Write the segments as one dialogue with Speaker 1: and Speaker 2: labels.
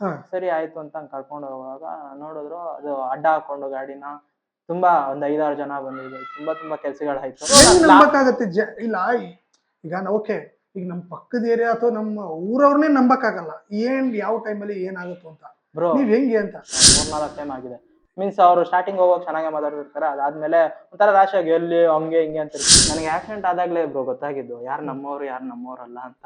Speaker 1: ಹಾ.
Speaker 2: ಸರಿ ಆಯ್ತು ಅಂತ ಕರ್ಕೊಂಡು ಹೋಗುವಾಗ ನೋಡಿದ್ರು ಅದು ಅಡ್ಡ ಹಾಕೊಂಡು ಗಾಡಿನ ತುಂಬಾ ಒಂದ್ ಐದಾರು ಜನ ಬಂದಿದ್ರು. ತುಂಬಾ ತುಂಬಾ ಕೆಲ್ಸಗಳಾಯ್ತು.
Speaker 1: ಇಲ್ಲ ಈಗ ಓಕೆ ಈಗ ನಮ್ಮ ಪಕ್ಕದ ಏರಿಯಾ ಅಥವಾ ನಮ್ಮ ಊರವ್ರನ್ನೇ ನಂಬಕ್ಕಾಗಲ್ಲ. ಏನ್ ಯಾವ ಟೈಮಲ್ಲಿ ಏನಾಗುತ್ತೋ ಅಂತ.
Speaker 2: ಬ್ರೋ
Speaker 1: ನೀವ್ ಹೆಂಗೆ ಅಂತ.
Speaker 2: ಮೂರ್ನಾಲ್ಕು ಟೈಮ್ ಆಗಿದೆ. ಮೀನ್ಸ್ ಅವರು ಸ್ಟಾರ್ಟಿಂಗ್ ಹೋಗೋಕೆ ಚೆನ್ನಾಗಿ ಮಾತಾಡಿರ್ತಾರೆ ಅದಾದ್ಮೇಲೆ ಒಂಥರ ರಾಶಿಯಾಗಿ ಎಲ್ಲಿ ಹಂಗೆ ಹಿಂಗೆ ಅಂತ ನನಗೆ ಆಕ್ಸಿಡೆಂಟ್ ಆದಾಗ್ಲೇ ಬ್ರೋ ಗೊತ್ತಾಗಿದ್ದು ಯಾರು ನಮ್ಮವ್ರು ಯಾರು ನಮ್ಮವ್ರಲ್ಲ ಅಂತ.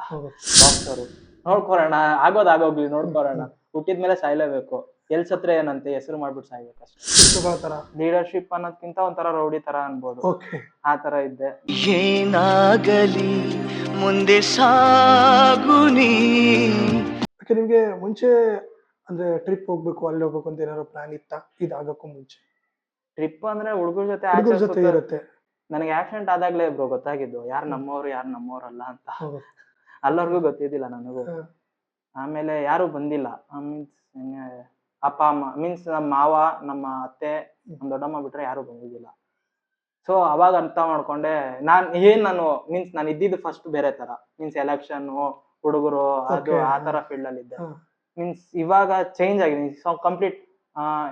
Speaker 2: ಬಾಕ್ಸರು ನೋಡ್ಕೊರೋಣ ಆಗೋದ್ ಆಗೋಗ್ಲಿ ನೋಡ್ಕೊರೋಣ ಹುಟ್ಟಿದ್ಮೇಲೆ ಸಾಯ್ಲೇಬೇಕು. ಎಲ್ ಸತ್ರ ಏನಂತೆ ಹೆಸರು ಮಾಡ್ಬಿಟ್ಟು ಸಾಯ್ಬೇಕು ಅಷ್ಟೇ.
Speaker 1: ಶಿಸ್ತುಗಳ
Speaker 2: ಲೀಡರ್ಶಿಪ್ ಅನ್ನೋದ್ಕಿಂತ ಒಂಥರ ರೌಡಿ ತರ ಅನ್ಬೋದು.
Speaker 1: ಓಕೆ.
Speaker 2: ಆ ತರ ಇದ್ದೆ.
Speaker 3: ಏನಾಗಲಿ ಮುಂದೆ ಸಾಗುನಿ
Speaker 1: ನಿಮ್ಗೆ ಮುಂಚೆ ಅಂದ್ರೆ ಟ್ರಿಪ್ ಹೋಗ್ಬೇಕು ಅಲ್ಲಿ ಹೋಗ್ಬೇಕು ಅಂತ ಏನಾದ್ರು ಪ್ಲಾನ್ ಇತ್ತ? ಇದಾಗಕ್ಕೂ ಮುಂಚೆ.
Speaker 2: ಟ್ರಿಪ್ ಅಂದ್ರೆ ಹುಡುಗರ ಜೊತೆ
Speaker 1: ಹುಡುಗರ
Speaker 2: ಆಚೆ
Speaker 1: ಜೊತೆ ಇರುತ್ತೆ.
Speaker 2: ನನಗೆ ಆಕ್ಸಿಡೆಂಟ್ ಆದಾಗ್ಲೇ ಬ್ರೋ ಗೊತ್ತಾಗಿದ್ದು. ಯಾರು ನಮ್ಮವ್ರು ಯಾರು ನಮ್ಮವ್ರಲ್ಲ ಅಂತ.
Speaker 1: ಹೌದು.
Speaker 2: ಅಲ್ಲವರೆಗೂ ಗೊತ್ತಿದ್ದಿಲ್ಲ ನನಗೂ. ಆಮೇಲೆ ಯಾರು ಬಂದಿಲ್ಲ. ಮೀನ್ಸ್ ಅಪ್ಪ ಅಮ್ಮ ಮೀನ್ಸ್ ನಮ್ಮ ಮಾವ ನಮ್ಮ ಅತ್ತೆ ನಮ್ಮ ದೊಡ್ಡಮ್ಮ ಬಿಟ್ರೆ ಯಾರು ಬಂದಿದ್ದಿಲ್ಲ. ಸೊ ಅವಾಗ ಅರ್ಥ ಮಾಡ್ಕೊಂಡೆ ನಾನ್ ಏನ್ ನಾನು ಮೀನ್ಸ್ ನಾನು ಇದ್ದಿದ್ದು ಫಸ್ಟ್ ಬೇರೆ ತರ. ಮೀನ್ಸ್ ಎಲೆಕ್ಷನ್ ಹುಡುಗರು ಅದು ಆ ತರ ಫೀಲ್ಡ್ ಅಲ್ಲಿ ಇದ್ದೆ. ಮೀನ್ಸ್ ಇವಾಗ ಚೇಂಜ್ ಆಗಿದೆ. ಸೊ ಕಂಪ್ಲೀಟ್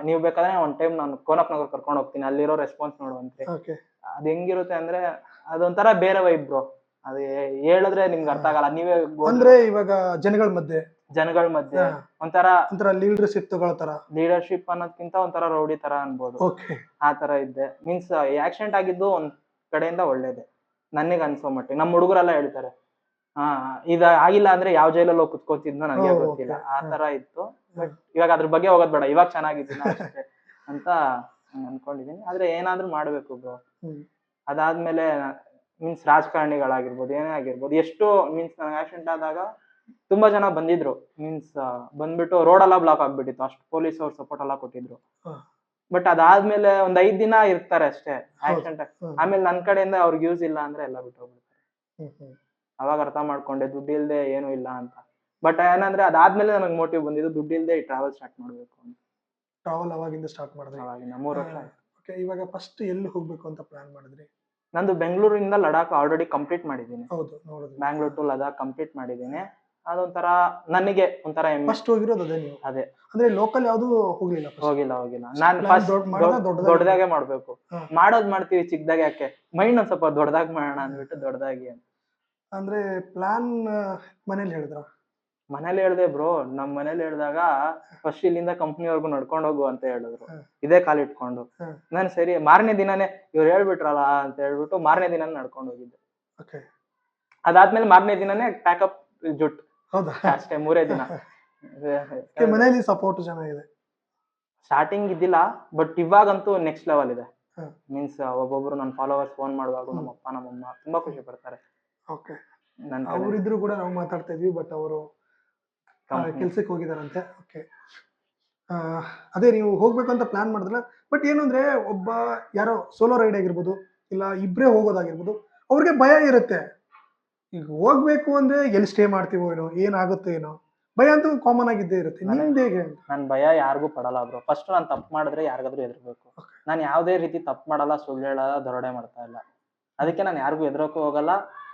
Speaker 2: ನೀವು ಬೇಕಾದ್ರೆ ಒಂದ್ ಟೈಮ್ ನಾನು ಕೋನಪ್ ನಗರ್ ಕರ್ಕೊಂಡು ಹೋಗ್ತೀನಿ. ಅಲ್ಲಿರೋ ರೆಸ್ಪಾನ್ಸ್ ನೋಡುವಂತೆ
Speaker 1: ಓಕೆ
Speaker 2: ಅದ್ ಹೆಂಗಿರುತ್ತೆ ಅಂದ್ರೆ ಅದೊಂಥರ ಬೇರೆ ವೈಬ್ ಬ್ರೋ ಅದು ಹೇಳಿದ್ರೆ ನಿಮ್ಗೆ ಅರ್ಥ ಆಗಲ್ಲ. ನೀವೇ
Speaker 1: ಅಂದ್ರೆ ಇವಾಗ ಜನಗಳ ಮಧ್ಯೆ.
Speaker 2: ಜನಗಳ ಮಧ್ಯೆ. ಒಂಥರ
Speaker 1: ಒಂಥರ ಲೀಡರ್ಶಿಪ್ ತಗೊಳ್ತಾರ ತರ.
Speaker 2: ಲೀಡರ್ಶಿಪ್ ಅನ್ನೋದ್ಕಿಂತ ಒಂಥರ ರೌಡಿ ತರ ಅನ್ಬೋದು. ಆ ತರ ಇದ್ದೆ. ಮೀನ್ಸ್ ಆಕ್ಸಿಡೆಂಟ್ ಆಗಿದ್ದು ಒಂದ್ ಕಡೆಯಿಂದ ಒಳ್ಳೇದೆ. ನನಗೆ ಅನ್ಸೋ ಮಟ್ಟಿಗೆ. ನಮ್ಮ ಹುಡುಗರೆಲ್ಲ ಹೇಳ್ತಾರೆ. ಹಾ ಇದ ಆಗಿಲ್ಲ ಅಂದ್ರೆ ಯಾವ ಜೈಲಲ್ಲಿ ಹೋಗಿ ಕುತ್ಕೋತಿದ್ನೋ ನನಗೆ ಗೊತ್ತಿಲ್ಲ. ಆ ತರ ಇತ್ತು. ಬಟ್ ಇವಾಗ ಅದ್ರ ಬಗ್ಗೆ ಹೋಗೋದ್ ಬೇಡ. ಇವಾಗ ಚೆನ್ನಾಗಿದ್ದೀನಿ ಅಂತ ಅನ್ಕೊಂಡಿದೀನಿ. ಆದ್ರೆ ಏನಾದ್ರೂ ಮಾಡ್ಬೇಕು ಬ್ರೋ. ಅದಾದ್ಮೇಲೆ ಮೀನ್ಸ್ ರಾಜಕಾರಣಿಗಳಾಗಿರ್ಬೋದು ಏನೇ ಆಗಿರ್ಬೋದು ಎಷ್ಟು ಮೀನ್ಸ್ ನನಗೆ ಆಕ್ಸಿಡೆಂಟ್ ಆದಾಗ ತುಂಬಾ ಜನ ಬಂದಿದ್ರು. ಮೀನ್ಸ್ ಬಂದ್ಬಿಟ್ಟು ರೋಡ್ ಎಲ್ಲ ಬ್ಲಾಕ್ ಆಗ್ಬಿಟ್ಟಿತ್ತು. ಅಷ್ಟು ಪೊಲೀಸ್ ಅವ್ರು ಸಪೋರ್ಟ್ ಎಲ್ಲ ಕೊಟ್ಟಿದ್ರು. ಬಟ್ ಅದಾದ್ಮೇಲೆ ಒಂದ್ ಐದ್ ದಿನ ಇರ್ತಾರೆ ಅಷ್ಟೇ. ಆಕ್ಸಿಡೆಂಟ್ ಆಮೇಲೆ ನನ್ ಕಡೆಯಿಂದ ಅವ್ರಿಗೆ ಯೂಸ್ ಇಲ್ಲ ಅಂದ್ರೆ ಎಲ್ಲ ಬಿಟ್ಟು ಹೋಗ್ಬಿಡ್ತಾರೆ. ಅವಾಗ ಅರ್ಥ ಮಾಡ್ಕೊಂಡೆ ದುಡ್ಡು ಇಲ್ದೆ ಏನು ಇಲ್ಲ ಅಂತ. ಬಟ್ ಏನಂದ್ರೆ ಅದಾದ್ಮೇಲೆ ನನಗೆ ಮೋಟಿವ್ ಬಂದಿದ್ದು ದುಡ್ಡು ಇಲ್ದೆ ಟ್ರಾವೆಲ್ ಸ್ಟಾರ್ಟ್ ಮಾಡ್ಬೇಕು ಅಂತ.
Speaker 1: ಟ್ರಾವೆಲ್ ಅವಾಗಿಂದ ಸ್ಟಾರ್ಟ್ ಮಾಡಿದ್ರೆ?
Speaker 2: ಅವಾಗಿಂದ ಮೂರು ವರ್ಷ
Speaker 1: ಓಕೆ ಇವಾಗ ಫಸ್ಟ್ ಎಲ್ಲಿ ಹೋಗ್ಬೇಕು ಅಂತ ಪ್ಲಾನ್ ಮಾಡಿದ್ರಿ?
Speaker 2: ನಂದು ಬೆಂಗಳೂರಿಂದ ಲಡಾಖ್ ಆಲ್ರೆಡಿ ಕಂಪ್ಲೀಟ್ ಮಾಡಿದ್ದೀನಿ.
Speaker 1: ಹೌದು
Speaker 2: ಬ್ಯಾಂಗ್ಳೂರ್ ಟು ಲಡಾಖ್ ಕಂಪ್ಲೀಟ್ ಮಾಡಿದ್ದೀನಿ. ಅದೊಂಥರ ನನಗೆ ಒಂಥರ ಹೆಮ್ಮೆ
Speaker 1: ಫಸ್ಟ್ ಹೋಗಿರೋದು ಅದೇ ನೀವು?
Speaker 2: ಅದೇ.
Speaker 1: ಅಂದ್ರೆ ಲೋಕಲ್ ಯಾವ್ದು ಹೋಗ್ಲಿಲ್ಲ?
Speaker 2: ಹೋಗಿಲ್ಲ ಹೋಗಿಲ್ಲ. ನಾನ್ ಫಸ್ಟ್
Speaker 1: ದೊಡ್ಡದಾಗಿ?
Speaker 2: ದೊಡ್ಡದಾಗೆ ಮಾಡ್ಬೇಕು. ಮಾಡೋದ್ ಮಾಡ್ತೀವಿ ಚಿಕ್ಕದಾಗಿ ಯಾಕೆ? ಮೈಂಡ್ ಒಂದ್ ಸ್ವಲ್ಪ ದೊಡ್ಡದಾಗಿ ಮಾಡೋಣ ಅಂದ್ಬಿಟ್ಟು ದೊಡ್ಡದಾಗಿ
Speaker 1: ಅಂದ್ರೆ ಪ್ಲಾನ್ ಮನೇಲಿ ಹೇಳಿದ್ರ?
Speaker 2: ಮನೇಲಿ ಹೇಳ್ದೆ ಬ್ರೋ ನಮ್ ಮನೇಲಿ ಹೇಳ್ದಾಗ ಫಸ್ಟ್ ಇಲ್ಲಿಂದ ಕಂಪ್ನಿವರೆಗೂ ನಡ್ಕೊಂಡು ಹೋಗು ಅಂತ ಹೇಳಿದ್ರು. ಇದೇ ಕಾಲ್ ಇಟ್ಕೊಂಡು. ನಾನು ಸರಿ ಮಾರನೇ ದಿನಾನೇ ಇವ್ರು ಹೇಳ್ಬಿಟ್ರಲ್ಲ ಅಂತ ಹೇಳ್ಬಿಟ್ಟು ಮಾರನೇ ದಿನಾನೇ ನಡ್ಕೊಂಡು ಹೋಗಿದ್ದೆ. ಅದಾದ್ಮೇಲೆ ಮಾರನೇ ದಿನಾನೇ ಪ್ಯಾಕಪ್ ಜುಟ್.
Speaker 1: ಹೌದಾ?
Speaker 2: ಅಷ್ಟೇ ಮೂರೇ ದಿನ.
Speaker 1: ಮನೇಲಿ ಸಪೋರ್ಟ್ ಚೆನ್ನಾಗಿದೆ
Speaker 2: ಸ್ಟಾರ್ಟಿಂಗ್ ಇದ್ದಿಲ್ಲ ಬಟ್ ಇವಾಗಂತೂ ನೆಕ್ಸ್ಟ್ ಲೆವೆಲ್ ಇದೆ. ಮೀನ್ಸ್ ಒಬ್ಬೊಬ್ರು ನನ್ನ ಫಾಲೋವರ್ಸ್ ಫೋನ್ ಮಾಡುವಾಗ ನಮ್ಮ ಅಪ್ಪ ನಮ್ಮಮ್ಮ ತುಂಬಾ ಖುಷಿ ಪಡ್ತಾರೆ.
Speaker 1: ಓಕೆ ಅವರಿದ್ರು ಕೂಡ ನಾವು ಮಾತಾಡ್ತಾ ಇದ್ವಿ ಬಟ್ ಅವರು ಕೆಲ್ಸಕ್ಕೆ ಹೋಗಿದಾರಂತೆ ಓಕೆ ಅದೇ ನೀವು ಹೋಗ್ಬೇಕು ಅಂತ ಪ್ಲಾನ್ ಮಾಡಿದ್ರಲ್ಲ ಬಟ್ ಏನು ಅಂದ್ರೆ ಒಬ್ಬ ಯಾರೋ ಸೋಲೋ ರೈಡ್ ಆಗಿರ್ಬೋದು ಇಲ್ಲ ಇಬ್ಬರೇ ಹೋಗೋದಾಗಿರ್ಬೋದು ಅವ್ರಿಗೆ ಭಯ ಇರುತ್ತೆ. ಈಗ ಹೋಗ್ಬೇಕು ಅಂದ್ರೆ ಎಲ್ಲಿ ಸ್ಟೇ ಮಾಡ್ತೀವೋ ಏನೋ ಏನಾಗುತ್ತೋ ಏನೋ ಭಯ ಅಂತೂ ಕಾಮನ್ ಆಗಿದ್ದೇ ಇರುತ್ತೆ. ನಿಮ್ದು ಹೇಗೆ? ನನ್ನ
Speaker 2: ನನ್ ಭಯ ಯಾರಿಗೂ ಪಡಲ್ಲ ಬ್ರೋ ಫಸ್ಟ್ ನಾನು ತಪ್ಪು ಮಾಡಿದ್ರೆ ಯಾರಿಗಾದ್ರೂ ಎದುರ್ಬೇಕು ನಾನು ಯಾವುದೇ ರೀತಿ ತಪ್ಪು ಮಾಡಲ್ಲ ಸುಳ್ಳು ಹೇಳಲ್ಲ ದರೋಡೆ ಮಾಡ್ತಾ ಇಲ್ಲ. ಅದಕ್ಕೆ ನಾನು ಯಾರಿಗೂ ಎದುರಕ್ಕೂ ಹೋಗಲ್ಲ.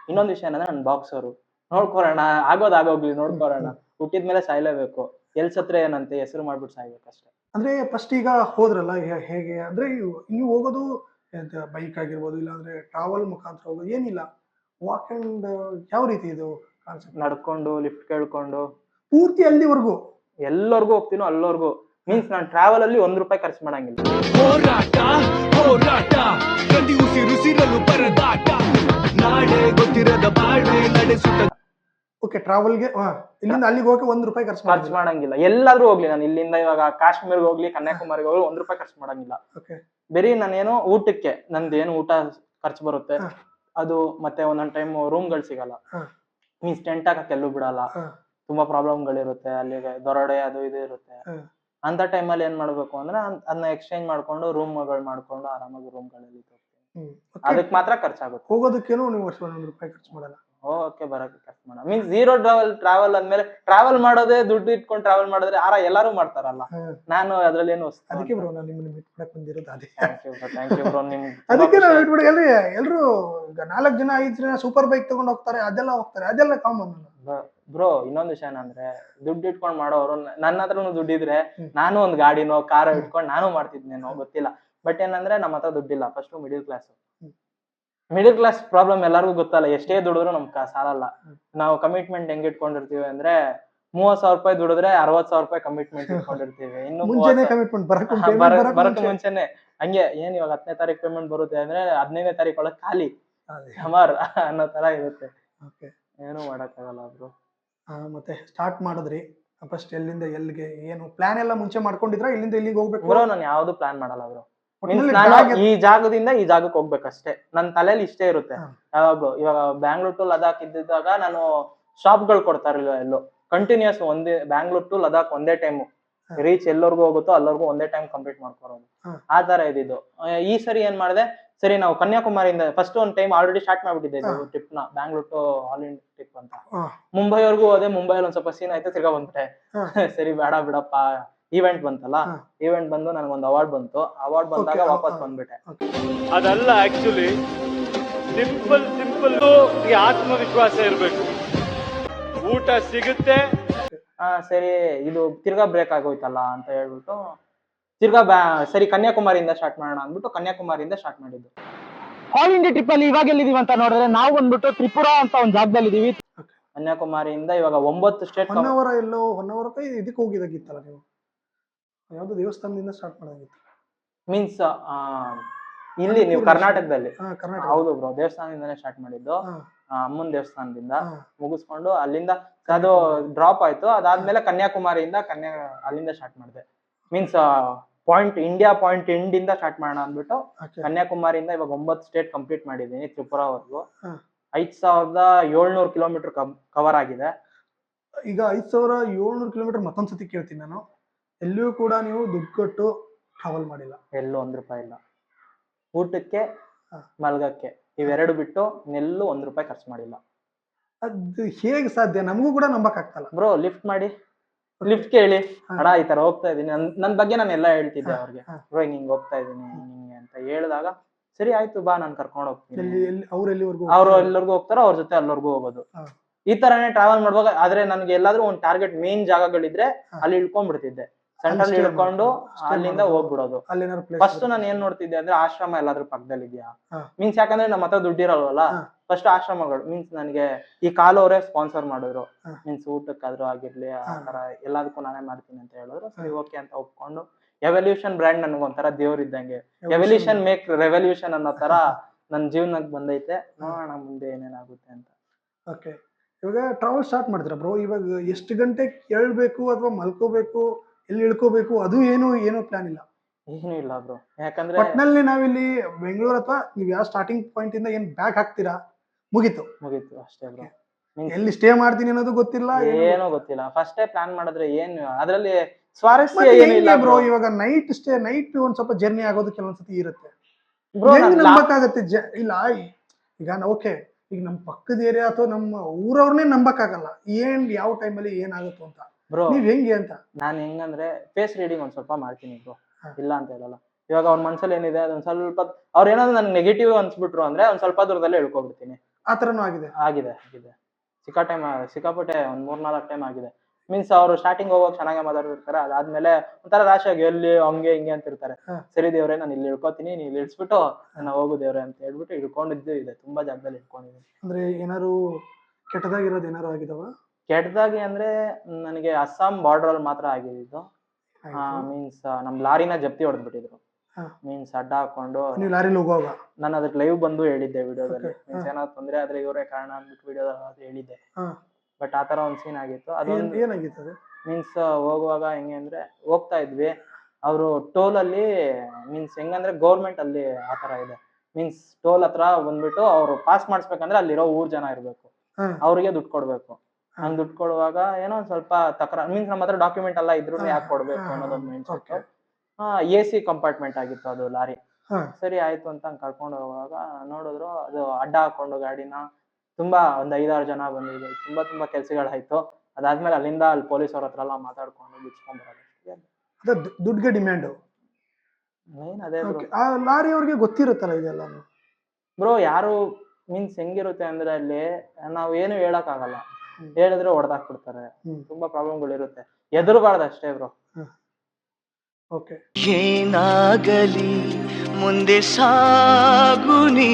Speaker 2: ಇನ್ನೊಂದು ವಿಷಯ ಏನಂದ್ರೆ ನನ್ನ ಬಾಕ್ಸರು ನೋಡ್ಕೊರೋಣ ಆಗೋದಾಗೋಗ್ಲಿ ನೋಡ್ಕೊಳೋಣ. ನೋಡ್ಕೊರೋಣ ಹುಟ್ಟಿದ್ಮೇಲೆ ಸಾಯ್ಲೇಬೇಕು. ಎಲ್ ಹತ್ರ ಏನಂತೆ ಹೆಸರು ಮಾಡ್ಬಿಟ್ಟು ಸಾಯ್ಬೇಕು ಅಷ್ಟೇ
Speaker 1: ಅಂದ್ರೆ ಫಸ್ಟ್ ಈಗ ಹೋದ್ರಲ್ಲ ಹೇ- ಹೇಗೆ? ಅಂದ್ರೆ ನೀವು ಹೋಗೋದು ಬೈಕ್ ಆಗಿರ್ಬೋದು ಇಲ್ಲಾಂದ್ರೆ ಟ್ರಾವೆಲ್ ಮುಖಾಂತರ ಹೋಗೋದು ಏನಿಲ್ಲ. ವಾಕ್ ಅಂಡ್ ಯಾವ ರೀತಿ ಇದು ಕಾನ್ಸೆಪ್ಟ್
Speaker 2: ನಡ್ಕೊಂಡು ಲಿಫ್ಟ್ ಕೇಳ್ಕೊಂಡು.
Speaker 1: ಪೂರ್ತಿ ಅಲ್ಲಿವರೆಗೂ?
Speaker 2: ಎಲ್ಲರಿಗೂ ಹೋಗ್ತೀನೋ ಅಲ್ಲೋರ್ಗು. ಮೀನ್ಸ್ ನಾನು ಟ್ರಾವೆಲ್ ಅಲ್ಲಿ ಒಂದ್ ರೂಪಾಯಿ ಖರ್ಚು ಮಾಡಂಗಿಲ್ಲ.
Speaker 3: ಹೋರಾಟ ಹೋರಾಟ. ಪ್ರತಿ ಉಸಿರುಸಿರಲು ಪರದಾಟ ನಾಳೆ ಗೊತ್ತಿರದ ಬಾಳ್ವೆ ನಡೆಸುತ್ತ
Speaker 1: ಓಕೆ ಟ್ರಾವೆಲ್ಗೆ ಇಲ್ಲಿಂದ ಅಲ್ಲಿಗೆ ಹೋಗಿ ಒಂದ್ ರೂಪಾಯಿ ಖರ್ಚು
Speaker 2: ಖರ್ಚು
Speaker 1: ಮಾಡಿ
Speaker 2: ಮಾಡಂಗಿಲ್ಲ. ಎಲ್ಲಾದ್ರೂ ಹೋಗ್ಲಿ ನಾನು. ಇಲ್ಲಿಂದ ಇವಾಗ ಕಾಶ್ಮೀರ್ಗೆ ಹೋಗ್ಲಿ ಕನ್ಯಾಕುಮಾರಿಗೆ ಹೋಗ್ಲಿ ಒಂದ್ ರೂಪಾಯಿ ಖರ್ಚು ಮಾಡಂಗಿಲ್ಲ.
Speaker 1: ಓಕೆ.
Speaker 2: ಬರೀ ನಾನೇನು ಊಟಕ್ಕೆ ನಂದು ಏನು ಊಟ ಖರ್ಚು ಬರುತ್ತೆ
Speaker 1: ಹ.
Speaker 2: ಅದು ಮತ್ತೆ ಒಂದೊಂದ್ ಟೈಮ್ ರೂಮ್ಗಳು ಸಿಗಲ್ಲ.
Speaker 1: ಹ.
Speaker 2: ಮೀನ್ಸ್ ಟೆಂಟ್ ಹಾಕಕ್ಕೆ ಎಲ್ಲೂ ಬಿಡಲ್ಲ.
Speaker 1: ತುಂಬಾ
Speaker 2: ತುಂಬಾ ಪ್ರಾಬ್ಲಮ್ಗಳಿರುತ್ತೆ ಅಲ್ಲಿಗೆ ದೊರಡೆ ಅದು ಇದು ಇರುತ್ತೆ.
Speaker 1: ಹ.
Speaker 2: ಅಂತ ಟೈಮಲ್ಲಿ ಏನ್ ಮಾಡ್ಬೇಕು ಅಂದ್ರೆ ಅದ್- ಅದನ್ನ ಎಕ್ಸ್ಚೇಂಜ್ ಮಾಡ್ಕೊಂಡು ರೂಮ್ಗಳು ಮಾಡ್ಕೊಂಡು ಆರಾಮಾಗಿ ರೂಮ್ಗಳಲ್ಲಿ
Speaker 1: ಹ್ಮ್.
Speaker 2: ಅದಕ್ಕೆ ಮಾತ್ರ ಖರ್ಚಾಗುತ್ತೆ.
Speaker 1: ಹೋಗೋದಕ್ಕೇನು ನೀವು ವರ್ಷ ಒಂದ್ ರೂಪಾಯಿ ಖರ್ಚು ಮಾಡಲ್ಲ.
Speaker 2: ಓಕೆ ಬರಕ್ಕೆ ಕಷ್ಟ ಮಾಡ ಮೀನ್ಸ್ ಜೀರೋ ಟ್ರಾವೆಲ್ ಟ್ರಾವೆಲ್ ಅಂದ್ಮೇಲೆ ಟ್ರಾವೆಲ್ ಮಾಡೋದೇ ದುಡ್ಡು ಇಟ್ಕೊಂಡು ಟ್ರಾವೆಲ್ ಮಾಡಿದ್ರೆ ಆರ ಎಲ್ಲಾರು ಮಾಡ್ತಾರಲ್ಲ. ನಾನು ಅದ್ರಲ್ಲಿ ಏನು
Speaker 1: ಅದಕ್ಕೆ ಬ್ರೋ ನಾನು ನಿಮ್ಮನ್ನ ಮೀಟ್ ಮಾಡಕ್ ಬಂದಿರೋದು ಅದೇ.
Speaker 2: ಥ್ಯಾಂಕ್ ಯು ಬ್ರೋ
Speaker 1: ಅದಕ್ಕೆ ನಾವು ಎಲ್ರಿ ಈಗ ನಾಲ್ಕು ಜನ ಐದು ಜನ ಸೂಪರ್ ಬೈಕ್ ತಗೊಂಡು ಹೋಗ್ತಾರೆ ಅದೆಲ್ಲ ಹೋಗ್ತಾರೆ ಅದೆಲ್ಲ ಕಾಮನ್
Speaker 2: ಬ್ರೋ ಇನ್ನೊಂದ್ ವಿಷಯ ಏನಂದ್ರೆ ದುಡ್ಡು ಇಟ್ಕೊಂಡ್ ಮಾಡೋರು ನನ್ನ ಹತ್ರನು ದುಡ್ಡಿದ್ರೆ. ನಾನು ಒಂದ್ ಗಾಡಿನೋ ಕಾರ್ ಇಟ್ಕೊಂಡು ನಾನು ಮಾಡ್ತಿದ್ನೇನೋ ಗೊತ್ತಿಲ್ಲ. ಬಟ್ ಏನಂದ್ರೆ ನಮ್ಮ ಹತ್ರ ದುಡ್ಡಿಲ್ಲ first middle class. Middle class problem ಎಲ್ಲರಿಗೂ ಗೊತ್ತಲ್ಲ ಎಷ್ಟೇ ದುಡಿದ್ರು ನಮ್ ಕಾ- ಸಾಲಲ್ಲ. ನಾವು ಕಮಿಟ್ಮೆಂಟ್ ಹೆಂಗ್ ಇಟ್ಕೊಂಡಿರ್ತೀವಿ ಅಂದ್ರೆ ಮೂವತ್ ಸಾವಿರ ರೂಪಾಯಿ ದುಡಿದ್ರೆ ಅರವತ್ ಸಾವಿರ ರೂಪಾಯಿ ಕಮಿಟ್ಮೆಂಟ್ ಇಟ್ಕೊಂಡಿರ್ತೀವಿ. ಇನ್ನು
Speaker 1: ಬರಕ್
Speaker 2: ಮುಂಚೆನೆ. ಹಂಗೆ ಏನ್ ಇವಾಗ ಹತ್ತನೇ ತಾರೀಕು ಪೇಮೆಂಟ್ ಬರುತ್ತೆ ಅಂದ್ರೆ ಹದಿನೈದನೇ ತಾರೀಕು ಒಳಗೆ ಖಾಲಿ. ಹಮಾರ್ ಅನ್ನೋ ತರ ಇರುತ್ತೆ. ಏನು ಮಾಡಕ್ಕಾಗಲ್ಲ ಬ್ರೋ.
Speaker 1: ಮತ್ತೆ ಸ್ಟಾರ್ಟ್ ಮಾಡಿದ್ರಿ. ಫಸ್ಟ್ ಎಲ್ಲಿಂದ ಎಲ್ಲಿಗೆ ಏನು ಪ್ಲಾನ್ ಎಲ್ಲ ಮುಂಚೆ ಮಾಡ್ಕೊಂಡಿದ್ರೆ? ಇಲ್ಲಿಂದ ಇಲ್ಲಿಗೆ ಹೋಗ್ಬೇಕು?
Speaker 2: ಬ್ರೋ ನಾನು ಯಾವ್ದು ಪ್ಲಾನ್ ಮಾಡಲ್ಲ ಬ್ರೋ. ನಾನು ಈ ಜಾಗದಿಂದ ಈ ಜಾಗಕ್ಕೆ ಹೋಗ್ಬೇಕಷ್ಟೇ. ನನ್ ತಲೆಯಲ್ಲಿ ಇಷ್ಟೇ ಇರುತ್ತೆ. ಯಾವಾಗ ಇವಾಗ ಬ್ಯಾಂಗ್ಳೂರ್ ಟು ಲದಾಖ್ ಇದ್ದಿದ್ದಾಗ ನಾನು ಶಾಪ್ಗಳು ಇರಲಿಲ್ಲ ಎಲ್ಲೋ. ಕಂಟಿನ್ಯೂಸ್ ಒಂದೇ ಬ್ಯಾಂಗ್ಳೂರ್ ಟು ಲದಾಖ್ ಒಂದೇ ಟೈಮ್ ರೀಚ್ ಎಲ್ಲರಿಗೂ ಹೋಗುತ್ತೋ ಅಲ್ಲರಿಗೂ ಒಂದೇ ಟೈಮ್ ಕಂಪ್ಲೀಟ್
Speaker 1: ಮಾಡ್ಕೊರೋದು
Speaker 2: ಆ ತರ ಇದ್ದಿದ್ದು. ಈ ಸರಿ ಏನ್ ಮಾಡಿದೆ? ಸರಿ ನಾವು ಕನ್ಯಾಕುಮಾರಿಯಿಂದ ಫಸ್ಟ್ ಒಂದ್ ಟೈಮ್ ಆಲ್ರೆಡಿ ಸ್ಟಾರ್ಟ್ ಮಾಡ್ಬಿಟ್ಟಿದ್ದೆ. ಟ್ರಿಪ್ನ. Bangalore to all India trip ಅಂತ.
Speaker 1: ಮುಂಬೈ
Speaker 2: ಮುಂಬೈವರೆಗೂ ಹೋದೆ ಮುಂಬೈಲಿ ಒಂದ್ ಸ್ವಲ್ಪ ಸೀನ್ ಆಯ್ತು ತಿರ್ಗಾ ಬಂದ್ಬಿಟ್ಟೆ. ಸರಿ ಬೇಡ ಬಿಡಪ್ಪ. ಈವೆಂಟ್ ಬಂತಲ್ಲ. ಈವೆಂಟ್ ಬಂದು ಒಂದು ಅವಾರ್ಡ್ ಬಂತು. ಅವಾರ್ಡ್ ಬಂದಾಗ ವಾಪಸ್. ಬಂದ್ಬಿಟ್ಟೆ.
Speaker 4: ಅದಲ್ಲ ಆಕ್ಚುಲಿ ಸಿಂಪಲ್ ಸಿಂಪಲ್ ಆತ್ಮವಿಶ್ವಾಸ ಇರಬೇಕು. ಊಟ ಸಿಗುತ್ತೆ.
Speaker 2: ಆ ಸರಿ ಇದು ತಿರ್ಗಾ ಬ್ರೇಕ್ ಆಗೋಯ್ತಲ್ಲ ಅಂತ ಹೇಳ್ಬಿಟ್ಟು ತಿರ್ಗಾ ಬ್ಯಾ ಸರಿ ಕನ್ಯಾಕುಮಾರಿಯಿಂದ ಸ್ಟಾರ್ಟ್ ಮಾಡೋಣ ಅಂದ್ಬಿಟ್ಟು ಕನ್ಯಾಕುಮಾರಿಯಿಂದ ಸ್ಟಾರ್ಟ್ ಮಾಡಿದ್ದು.
Speaker 5: ಆಲ್ ಇಂಡಿಯಾ ಟ್ರಿಪ್ ಅಲ್ಲಿ ಇವಾಗ ಎಲ್ಲಿದೀವಿ ಅಂತ ನೋಡಿದ್ರೆ ನಾವು ಬಂದ್ಬಿಟ್ಟು ತ್ರಿಪುರ ಅಂತ ಒಂದು ಜಾಗದಲ್ಲಿ ಇದೀವಿ.
Speaker 2: ಕನ್ಯಾಕುಮಾರಿಯಿಂದ ಇವಾಗ ಒಂಬತ್ತು ಸ್ಟೇಟ್
Speaker 1: ಹೊನ್ನವರ ಎಲ್ಲೋ ಹೊನ್ನವರ ಇದಕ್ಕೆ ಹೋಗಿದಾಗಿತ್ತಲ್ಲ ನೀವು? ಯಾವ್ದೋ ದೇವಸ್ಥಾನದಿಂದ ಸ್ಟಾರ್ಟ್ ಮಾಡೋದಾಗಿತ್ತು
Speaker 2: ಮೀನ್ಸ್ ಇಲ್ಲಿ ನೀವು ಕರ್ನಾಟಕದಲ್ಲಿ.
Speaker 1: ಹಾ ಕರ್ನಾಟಕ
Speaker 2: ಹೌದು ಬ್ರೋ ದೇವಸ್ಥಾನದಿಂದನೇ ಸ್ಟಾರ್ಟ್ ಮಾಡಿದ್ದು.
Speaker 1: ಹಾ,
Speaker 2: ಆ, ಅಮ್ಮನ್ ದೇವಸ್ಥಾನದಿಂದ
Speaker 1: ಹಾ.
Speaker 2: ಮುಗಿಸ್ಕೊಂಡು ಅಲ್ಲಿಂದ ಅದು ಡ್ರಾಪ್ ಆಯ್ತು. ಅದಾದ್ಮೇಲೆ ಕನ್ಯಾಕುಮಾರಿಯಿಂದ ಕನ್ಯಾ ಅಲ್ಲಿಂದ ಸ್ಟಾರ್ಟ್ ಮಾಡಿದೆ. Means point India point end ಇಂದ ಸ್ಟಾರ್ಟ್ ಮಾಡೋಣ ಅಂದ್ಬಿಟ್ಟು. ಕನ್ಯಾಕುಮಾರಿಯಿಂದ ಇವಾಗ ಒಂಬತ್ತು ಸ್ಟೇಟ್ ಕಂಪ್ಲೀಟ್ ಮಾಡಿದ್ದೀನಿ ತ್ರಿಪುರಾವರೆಗೂ.
Speaker 1: ಹಾ.
Speaker 2: ಐದ್ ಸಾವಿರದ ಏಳ್ನೂರು ಕಿಲೋಮೀಟರ್ ಕವರ್ ಆಗಿದೆ.
Speaker 1: ಈಗ ಐದ್ ಸಾವಿರ ಏಳ್ನೂರು ಕಿಲೋಮೀಟರ್ ಮತ್ತೊಂದ್ಸತಿ ಕೇಳ್ತೀನಿ ನಾನು. ಎಲ್ಲಿಯೂ ಕೂಡ ನೀವು ದುಡ್ಡು ಕೊಟ್ಟು ಟ್ರಾವೆಲ್ ಮಾಡಿಲ್ಲ.
Speaker 2: ಎಲ್ಲೂ ಒಂದ್ ರೂಪಾಯಿ ಇಲ್ಲ. ಊಟಕ್ಕೆ. ಮಲ್ಗಕ್ಕೆ ಇವೆರಡು ಬಿಟ್ಟು ನೆಲ್ಲೂ ಒಂದ್ ರೂಪಾಯಿ ಖರ್ಚು ಮಾಡಿಲ್ಲ.
Speaker 1: ಅದು ಹೇಗೆ ಸಾಧ್ಯ? ನಮಗೂ ಕೂಡ ನಂಬಕ್ ಆಗ್ತಲ್ಲ.
Speaker 2: ಬ್ರೋ ಲಿಫ್ಟ್ ಮಾಡಿ. ಲಿಫ್ಟ್ ಕೇಳಿ. ಅಣ್ಣ ಈ ತರ ಹೋಗ್ತಾ ಇದೀನಿ. ನನ್ ನನ್ ಬಗ್ಗೆ ನಾನು ಎಲ್ಲ ಹೇಳ್ತಿದ್ದೆ ಅವ್ರಿಗೆ. ಬ್ರೋ ಹಿಂಗ್ ಹಿಂಗ್ ಹೋಗ್ತಾ ಇದೀನಿ ಹಿಂಗೆ ಅಂತ ಹೇಳಿದಾಗ ಸರಿ ಆಯ್ತು ಬಾ ನಾನು ಕರ್ಕೊಂಡು ಹೋಗ್ತೀನಿ.
Speaker 1: ಎಲ್ಲಿ ಎಲ್ಲಿ ಅವ್ರು ಎಲ್ಲಿವರೆಗೂ
Speaker 2: ಅವ್ರು ಎಲ್ಲರಿಗೂ ಹೋಗ್ತಾರೋ ಅವ್ರ ಜೊತೆ ಅಲ್ಲರಿಗೂ ಹೋಗೋದು. ಈ ತರನೇ ಟ್ರಾವೆಲ್ ಮಾಡುವಾಗ ಆದ್ರೆ ನನ್ಗೆ ಎಲ್ಲಾದ್ರೂ ಒಂದ್ ಟಾರ್ಗೆಟ್ ಮೇನ್ ಜಾಗಗಳಿದ್ರೆ. ಅಲ್ಲಿ ಇಳ್ಕೊಂಡ್ಬಿಡ್ತಿದ್ದೆ. ಸೆಂಟ್ರಲ್ ಇಳ್ಕೊಂಡು ಅಲ್ಲಿಂದ ಹೋಗ್ಬಿಡೋದು. ಫಸ್ಟ್? ನಾನು ಏನ್ ನೋಡ್ತಿದ್ದೆ ಅಂದ್ರೆ ಆಶ್ರಮ ಎಲ್ಲಾದ್ರೂ ಪಕ್ಕದಲ್ಲಿ ಇದೆಯಾ ಮೀನ್ಸ್ ಯಾಕಂದ್ರೆ ನಮ್ಮ ಹತ್ರ ದುಡ್ಡಿರಲ್ವಲ್ಲ. ಫಸ್ಟ್ ಆಶ್ರಮಗಳು. ಮೀನ್ಸ್ ನನಗೆ ಈ ಕಾಲು ಅವರೇ ಸ್ಪಾನ್ಸರ್ ಮಾಡಿದ್ರು ಮೀನ್ಸ್ ಊಟಕ್ಕಾದ್ರೂ ಆಗಿರ್ಲಿ ಆತರ ಎಲ್ಲದಕ್ಕೂ ನಾನೇ ಮಾಡ್ತೀನಿ ಅಂತ ಹೇಳಿದ್ರು. ಸರಿ ಓಕೆ ಅಂತ ಒಪ್ಕೊಂಡು ಎವಲ್ಯೂಷನ್ ಬ್ರ್ಯಾಂಡ್ ನನಗೆ ಒಂಥರ ದೇವ್ರ ಇದ್ದಂಗೆ. ಎವಲ್ಯೂಷನ್ ಮೇಕ್ ರೆವಲ್ಯೂಷನ್ ಅನ್ನೋ ತರ ನನ್ನ ಜೀವನಕ್ಕೆ ಬಂದೈತೆ. ನೋಡೋಣ ಮುಂದೆ ಏನೇನಾಗುತ್ತೆ ಅಂತ.
Speaker 1: ಓಕೆ ಇವಾಗ ಟ್ರಾವೆಲ್ ಸ್ಟಾರ್ಟ್ ಮಾಡ್ತೀರಾ ಬ್ರೋ ಇವಾಗ ಎಷ್ಟು ಗಂಟೆಗೆ ಕೇಳಬೇಕು ಅಥವಾ ಮಲ್ಕೋಬೇಕು? ಎಲ್ಲಿ ಇಳ್ಕೋಬೇಕು ಅದು ಏನು ಏನು ಪ್ಲಾನ್ ಇಲ್ಲ.
Speaker 2: ಏನು ಇಲ್ಲ ಬ್ರೋ ಯಾಕಂದ್ರೆ
Speaker 1: ಒಟ್ನಲ್ಲಿ ನಾವಿಲ್ಲಿ ಬೆಂಗಳೂರು ಅಥವಾ ನೀವು ಯಾವ ಸ್ಟಾರ್ಟಿಂಗ್ ಪಾಯಿಂಟ್ ಇಂದ ಏನ್ ಬ್ಯಾಕ್ ಹಾಕ್ತೀರಾ? ಮುಗೀತು.
Speaker 2: ಮುಗೀತು ಅಷ್ಟೇ ಬ್ರೋ
Speaker 1: ಎಲ್ಲಿ ಸ್ಟೇ ಮಾಡ್ತೀನಿ ಅನ್ನೋದು ಗೊತ್ತಿಲ್ಲ ಏನೋ
Speaker 2: ಗೊತ್ತಿಲ್ಲ. ಫಸ್ಟ್ ಪ್ಲಾನ್ ಮಾಡಿದ್ರೆ ಏನು ಅದರಲ್ಲಿ ಸ್ವಾರಸ್ಯ ಏನಿಲ್ಲ
Speaker 1: ಬ್ರೋ ಇವಾಗ ನೈಟ್ ಸ್ಟೇ ನೈಟ್ ಒಂದ್ ಸ್ವಲ್ಪ ಜರ್ನಿ ಆಗೋದು ಕೆಲವೊಂದ್ಸತಿ ಇರುತ್ತೆ. ನಂಬಕ್ಕಾಗತ್ತೆ ಜ- ಇಲ್ಲ ಈಗ ಓಕೆ ಈಗ ನಮ್ ಪಕ್ಕದ ಏರಿಯಾ ಅಥವಾ ನಮ್ಮ ಊರವ್ರನ್ನೇ ನಂಬಕ್ಕಾಗಲ್ಲ. ಏನ್ ಯಾವ ಟೈಮಲ್ಲಿ ಏನಾಗುತ್ತೋ ಅಂತ.
Speaker 2: ಬ್ರೋ
Speaker 1: ನೀವ್ ಹೆಂಗೆ ಅಂತ?
Speaker 2: ನಾನು ಹೆಂಗಂದ್ರೆ ಫೇಸ್ ರೀಡಿಂಗ್ ಒಂದ್ ಸ್ವಲ್ಪ ಮಾಡ್ತೀನಿ ಬ್ರೋ ಇಲ್ಲ ಅಂತ ಹೇಳಲ್ಲ. ಇವಾಗ ಅವ್ನ ಮನ್ಸಲ್ಲಿ ಏನಿದೆ ಅದೊಂದ್ ಸ್ವಲ್ಪ ಅವ್ರ ಏನಾದ್ರು ನನ್ಗೆ ನೆಗೆಟಿವ್ ಅನ್ಸ್ಬಿಟ್ರು ಅಂದ್ರೆ ಒಂದ್ ಸ್ವಲ್ಪ ದೂರದಲ್ಲೇ ಇಳ್ಕೊಬಿಡ್ತೀನಿ.
Speaker 1: ಆ ಥರನೂ ಆಗಿದೆ?
Speaker 2: ಆಗಿದೆ ಆಗಿದೆ. ಸಿಕ್ಕಾ ಟೈಮ್ ಸಿಕ್ಕಾಪಟ್ಟೆ ಒಂದ್ ಮೂರ್ ನಾಲ್ಕು ಟೈಮ್ ಆಗಿದೆ. ಮೀನ್ಸ್ ಅವ್ರು ಸ್ಟಾರ್ಟಿಂಗ್ ಹೋಗೋಕ್ ಚೆನ್ನಾಗಿ ಮಾತಾಡಿರ್ತಾರೆ ಅದಾದ್ಮೇಲೆ ಒಂಥರ ರಾಶಿಯಾಗಿ ಎಲ್ಲಿ ಹಂಗೆ ಹಿಂಗೆ ಅಂತ ಇರ್ತಾರೆ ಸರಿ ದೇವ್ರೆ ನಾನು ಇಲ್ಲಿ ಇಳ್ಕೊತೀನಿ ನೀ ಇಲ್ಲಿ ಇಳಿಸ್ಬಿಟ್ಟು ನಾನು ಹೋಗು ದೇವ್ರೆ ಅಂತ ಹೇಳ್ಬಿಟ್ಟು ಇಳ್ಕೊಂಡಿದ್ದು ಇದೆ ತುಂಬಾ ಜಾಗದಲ್ಲಿ ಇಳ್ಕೊಂಡಿದ್ದೀನಿ.
Speaker 1: ಅಂದ್ರೆ ಏನಾರು ಕೆಟ್ಟದಾಗಿರೋದು ಏನಾರು ಆಗಿದಾವ?
Speaker 2: ಕೆಟ್ಟದಾಗಿ ಅಂದ್ರೆ ನನಗೆ ಅಸ್ಸಾಂ ಬಾರ್ಡರ್ ಅಲ್ಲಿ ಮಾತ್ರ ಆಗಿದ್ದು. ಮೀನ್ಸ್ ನಮ್ ಲಾರಿನ ಜಪ್ತಿ ಹೊಡೆದ್ಬಿಟ್ಟಿದ್ರು. ಮೀನ್ಸ್ ಅಡ್ಡ ಹಾಕೊಂಡು ನಾನು ಅದಕ್ಕೆ ಲೈವ್ ಬಂದು ಹೇಳಿದ್ದೆ ವಿಡಿಯೋದಲ್ಲಿ. ಮೀನ್ಸ್. ಏನಾದ್ರು ತೊಂದ್ರೆ ಆದ್ರೆ ಇವರೇ ಕಾರಣ ಅಂದ್ಬಿಟ್ಟು ವಿಡಿಯೋದಲ್ಲಿ ಹೇಳಿದ್ದೆ. ಬಟ್ ಆತರ ತರ ಒಂದ್ ಸೀನ್ ಆಗಿತ್ತು.
Speaker 1: ಏನ್
Speaker 2: ಅದೊಂದು
Speaker 1: ಏನಾಗಿತ್ತು
Speaker 2: ಮೀನ್ಸ್ ಹೋಗುವಾಗ ಹೆಂಗೆ ಅಂದ್ರೆ ಹೋಗ್ತಾ ಇದ್ವಿ. ಅವರು ಟೋಲ್ ಅಲ್ಲಿ ಮೀನ್ಸ್ ಹೆಂಗಂದ್ರೆ ಗೌರ್ಮೆಂಟ್ ಅಲ್ಲಿ ಆ ತರ ಇದೆ. ಮೀನ್ಸ್ ಟೋಲ್ ಹತ್ರ ಬಂದ್ಬಿಟ್ಟು ಅವ್ರು ಪಾಸ್ ಮಾಡಿಸ್ಬೇಕಂದ್ರೆ ಅಲ್ಲಿರೋ ಊರ್ ಜನ ಇರ್ಬೇಕು. ಅವ್ರಿಗೆ ದುಡ್ಡು ಕೊಡ್ಬೇಕು. ಹಂಗ್ ದುಡ್ಡು ಕೊಡುವಾಗ ಏನೋ ಒಂದ್ ಸ್ವಲ್ಪ ತಕರ ಮೀನ್ಸ್ ನಮ್ಮ ಹತ್ರ ಡಾಕ್ಯುಮೆಂಟ್ ಎಲ್ಲ ಇದ್ರು ಯಾಕೆ ಕೊಡ್ಬೇಕು ಅನ್ನೋದೊಂದು mind
Speaker 1: set
Speaker 2: A C compartment ಆಗಿತ್ತು ಅದು ಲಾರಿ.
Speaker 1: ಹಾ.
Speaker 2: ಸರಿ ಆಯ್ತು ಅಂತ ಹಂಗ್ ಕರ್ಕೊಂಡು ಹೋಗುವಾಗ ನೋಡಿದ್ರು ಅದು ಅಡ್ಡ ಹಾಕೊಂಡು ಗಾಡಿನ ತುಂಬಾ ಒಂದ್ ಐದಾರು ಜನ ಬಂದಿದ್ರು. ತುಂಬಾ ತುಂಬಾ ಕೆಲ್ಸಗಳಾಯ್ತು. ಅದಾದ್ಮೇಲೆ ಅಲ್ಲಿಂದ ಅಲ್ಲಿ ಪೊಲೀಸ್ ಅವ್ರ ಹತ್ರ ಎಲ್ಲ ಮಾತಾಡ್ಕೊಂಡು ಬಿಚ್ಕೊಂಡ್ ಬರೋದು
Speaker 1: ಅದೇ ದು- ದುಡ್ಡಿಗೆ ಡಿಮ್ಯಾಂಡ್
Speaker 2: ಮೇನ್ ಅದೇ ಬ್ರೋ
Speaker 1: ಆ ಲಾರಿ ಅವ್ರಿಗೆ ಗೊತ್ತಿರುತ್ತಲ್ಲ ಇದೆಲ್ಲ
Speaker 2: ಬ್ರೋ ಯಾರು ಮೀನ್ಸ್ ಹೆಂಗಿರುತ್ತೆ ಅಂದ್ರೆ ಅಲ್ಲಿ ನಾವು ಏನು ಹೇಳಕ್ ಆಗಲ್ಲ. ಹೇಳಿದ್ರೆ ಹೊಡೆದಾಕ್ಬಿಡ್ತಾರೆ ತುಂಬಾ ಪ್ರಾಬ್ಲಮ್ಗಳು ಇರುತ್ತೆ ಎದುರುಬಾರ್ದು ಅಷ್ಟೇ ಬ್ರೋ
Speaker 1: ಓಕೆ
Speaker 3: ಏನಾಗಲಿ ಮುಂದೆ ಸಾಗು ನೀ.